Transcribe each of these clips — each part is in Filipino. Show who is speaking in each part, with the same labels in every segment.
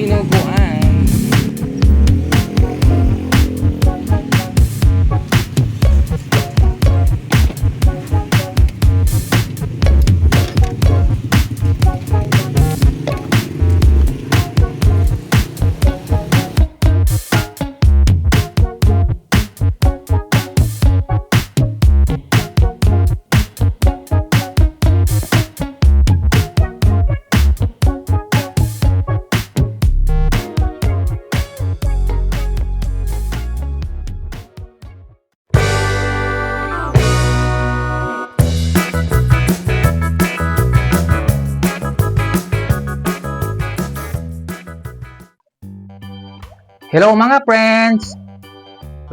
Speaker 1: dinuguan. Hello mga friends!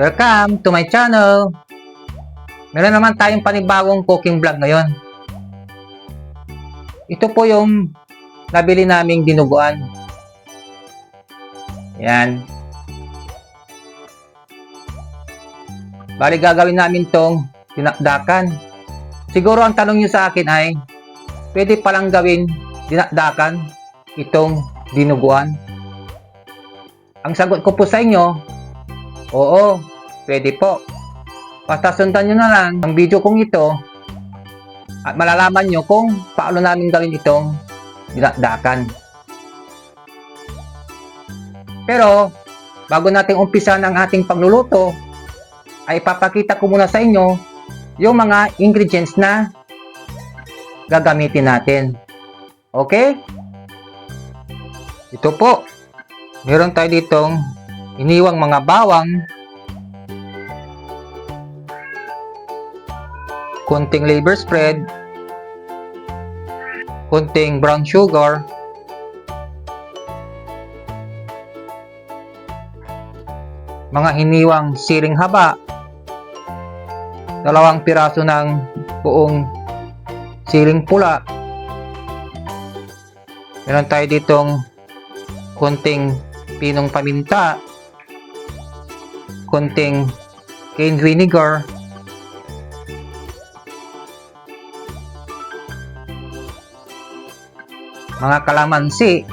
Speaker 1: Welcome to my channel! Meron naman tayong panibagong cooking vlog ngayon. Ito po yung nabili naming dinuguan. Yan. Bali gagawin namin tong dinakdakan. Siguro ang tanong nyo sa akin ay, pwede palang gawin dinakdakan itong dinuguan? Ang sagot ko po sa inyo, oo, pwede po. Basta sundan nyo na lang ang video kong ito at malalaman nyo kung paano namin gawin itong dinakdakan. Pero, bago natin umpisa ng ating pagluluto, ay papakita ko muna sa inyo yung mga ingredients na gagamitin natin. Okay? Ito po, meron tayo ditong iniwang mga bawang, kunting liver spread, kunting brown sugar, mga hiniwang siling haba, dalawang piraso ng buong siling pula, meron tayo ditong kunting pinong paminta, konting cane vinegar, mga kalamansi.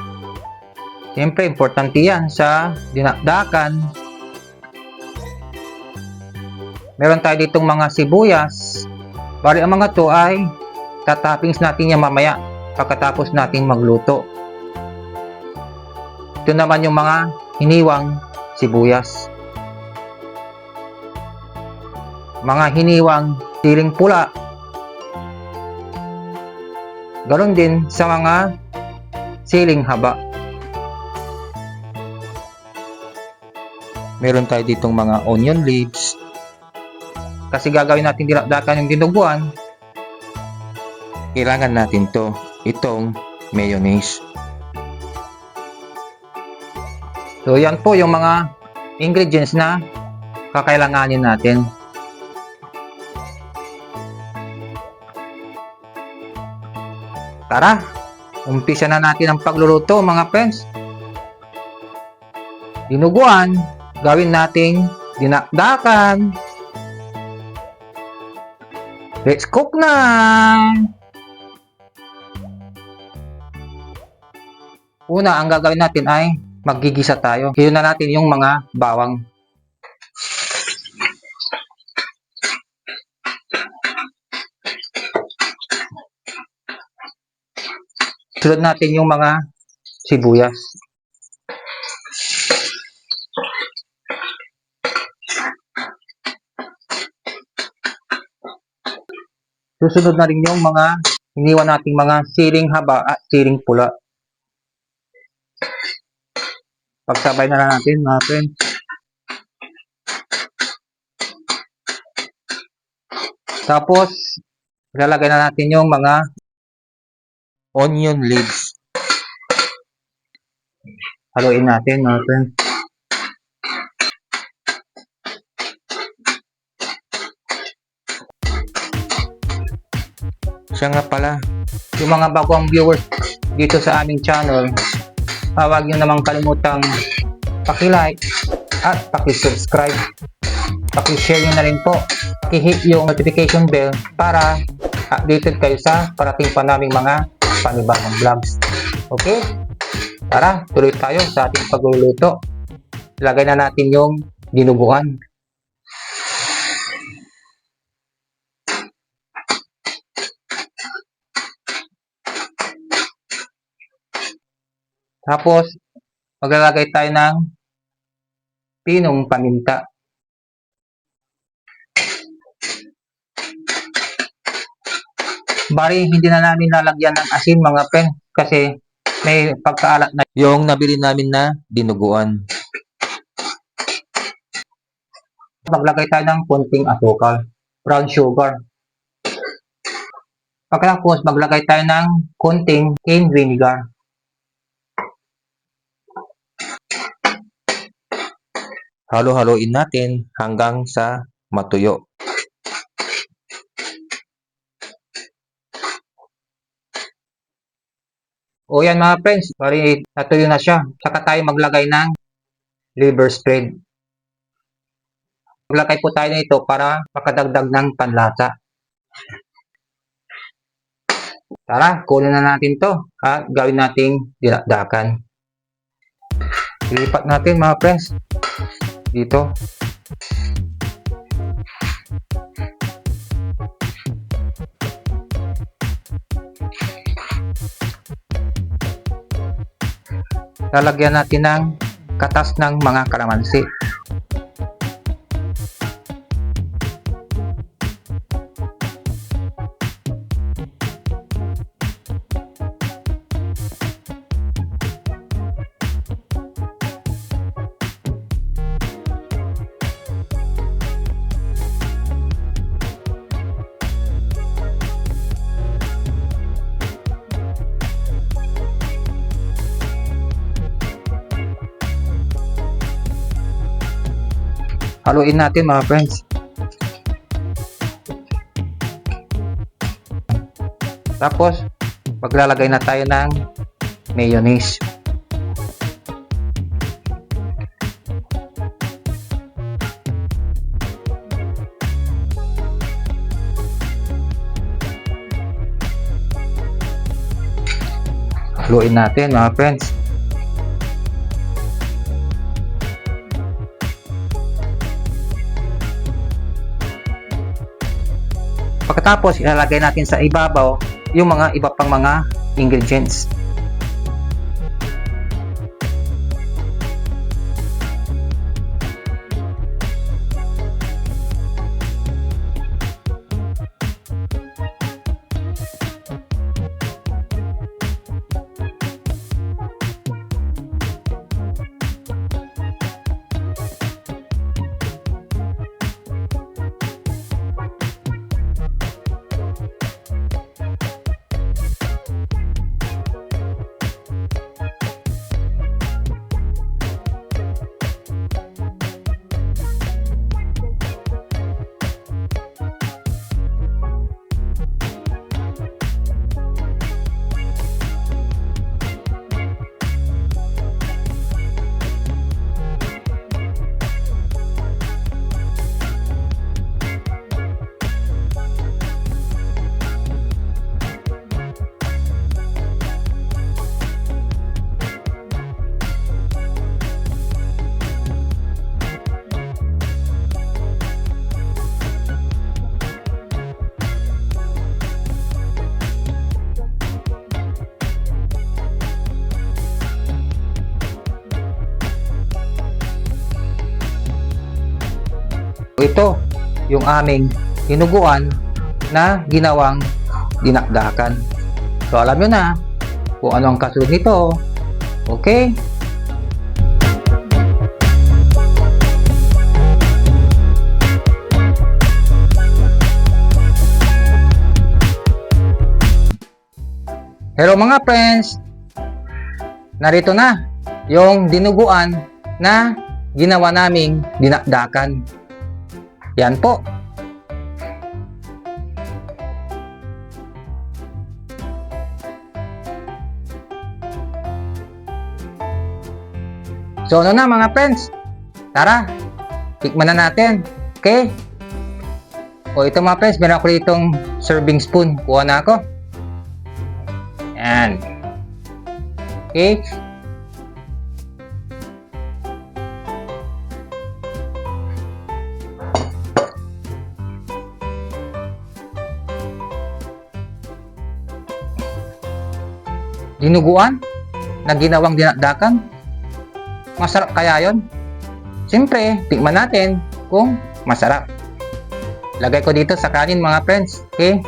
Speaker 1: Siyempre, importante yan sa dinakdakan. Meron tayo ditong mga sibuyas. Bari ang mga to ay tatappings natin yan mamaya pagkatapos natin magluto. Ito naman yung mga hiniwang sibuyas. Mga hiniwang siling pula. Ganon din sa mga siling haba. Meron tayo ditong mga onion leaves. Kasi gagawin natin dinakdakan yung dinuguan, kailangan natin to, itong mayonnaise. So, yan po yung mga ingredients na kakailanganin natin. Tara, umpisa na natin ang pagluluto mga friends. Dinuguan, gawin nating dinakdakan. Let's cook na! Una, ang gagawin natin ay maggigisa tayo. Hiyo na natin yung mga bawang. Sunod natin yung mga sibuyas. Susunod na rin yung mga iniwan nating mga siling haba at siling pula. Pagsabay na lang natin mga friends. Tapos, ilalagay na natin yung mga onion leaves. Haluin natin mga friends. Siya nga pala, yung mga bagong viewers dito sa aming channel, ah, huwag nyo namang kalimutang paki-like at paki-subscribe. Paki-share nyo na rin po. Paki-hit yung notification bell para updated kayo sa parating pa naming mga panibagong vlogs. Okay? Tara, tuloy tayo sa ating pagluluto. Ilagay na natin yung dinuguan. Tapos, maglalagay tayo ng pinong paminta. Bari, hindi na namin lalagyan ng asin mga pen kasi may pagkaalat na yung nabili namin na dinuguan. Maglagay tayo ng konting asukal, brown sugar. Pagkatapos, maglagay tayo ng konting cane vinegar. Halo-haloin natin hanggang sa matuyo. O yan mga friends, bali natuyo na siya. Saka tayo maglagay ng liver spread. Maglagay po tayo nito para makadagdag ng panlasa. Tara, kunin na natin to at gawin nating dinakdakan. Ilipat natin mga friends dito. lalagyan natin ng katas ng mga kalamansi. Haluin natin mga friends. Tapos, maglalagay na tayo ng mayonnaise. Haluin natin mga friends. Pagkatapos, ilalagay natin sa ibabaw yung mga iba pang mga ingredients. Ito yung aming hinuguan na ginawang dinakdakan. So alam nyo na kung ano ang kasunod nito. Okay? Hello mga friends! Narito na yung dinuguan na ginawa naming dinakdakan. Yan po. So ano na mga friends? Tara, tikman na natin. Okay? O ito mga friends, meron ako ditong serving spoon. Kuha na ako. Yan. Okay? Dinuguan na ginawang dinakdakan? Masarap kaya yon? Siyempre, tikman natin kung masarap. Lagay ko dito sa kanin mga friends. Okay?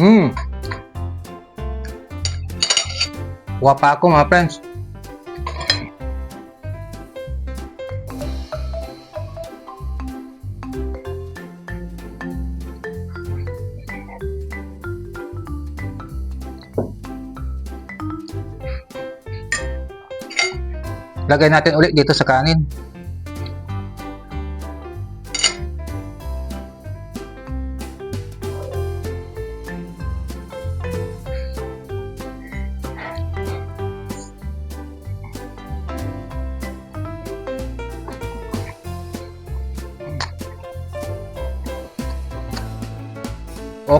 Speaker 1: Mmm. Kuha pa ako mga friends. Lagay natin ulit dito sa kanin.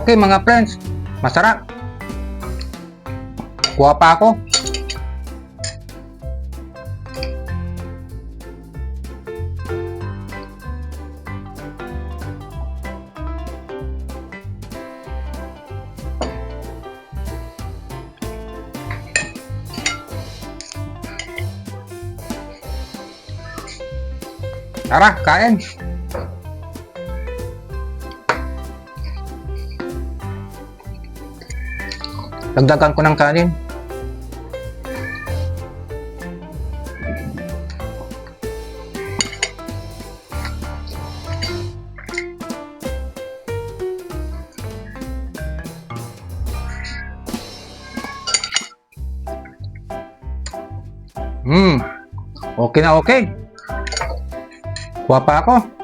Speaker 1: Okay mga friends, masarap. Kuha pa ako. Tara, kain. Dagdagan ko ng kanin. Hmm. Okay na okay. Kuha pa ako.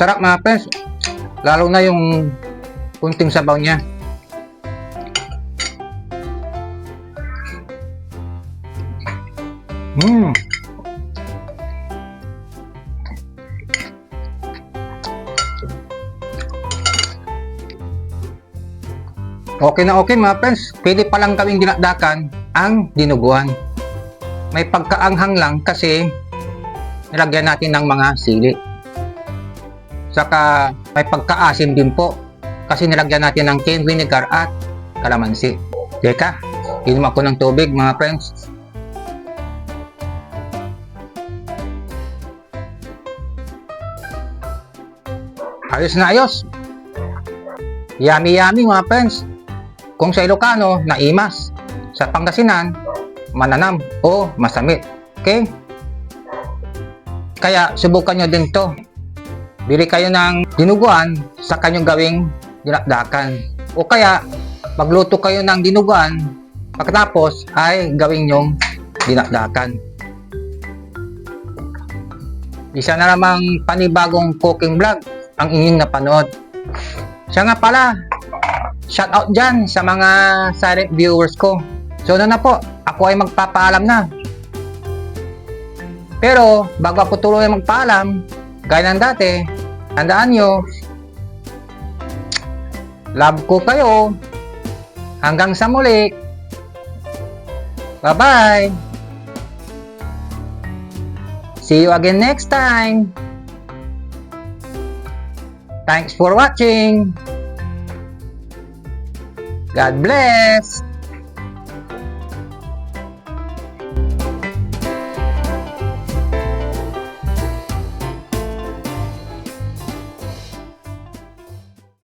Speaker 1: Masarap mga friends. Lalo na yung kunting sabaw niya. Mmm. Okay na okay mga friends. Pwede palang gawing dinakdakan ang dinuguan. May pagkaanghang lang kasi nilagyan natin ng mga sili. Saka may pagkaasim din po kasi nilagyan natin ng cane vinegar at kalamansi. Teka, inom ako ng tubig mga friends. Ayos na ayos. Yummy yummy mga friends. Kung sa Ilocano, naimas. Sa Pangasinan, mananam o masamit. Okay? Kaya subukan nyo din to. Bili kayo ng dinuguan sa kanyang gawing dinakdakan. O kaya, magluto kayo ng dinuguan pagkatapos ay gawin nyong dinakdakan. Isa na namang panibagong cooking vlog ang inyong napanood. Siya nga pala, shout out dyan sa mga silent viewers ko. So na na po, ako ay magpapaalam na. Pero bago ako tuloy magpaalam, gaya ng dati, tandaan nyo, love ko kayo. Hanggang sa muli. Bye-bye. See you again next time. Thanks for watching. God bless.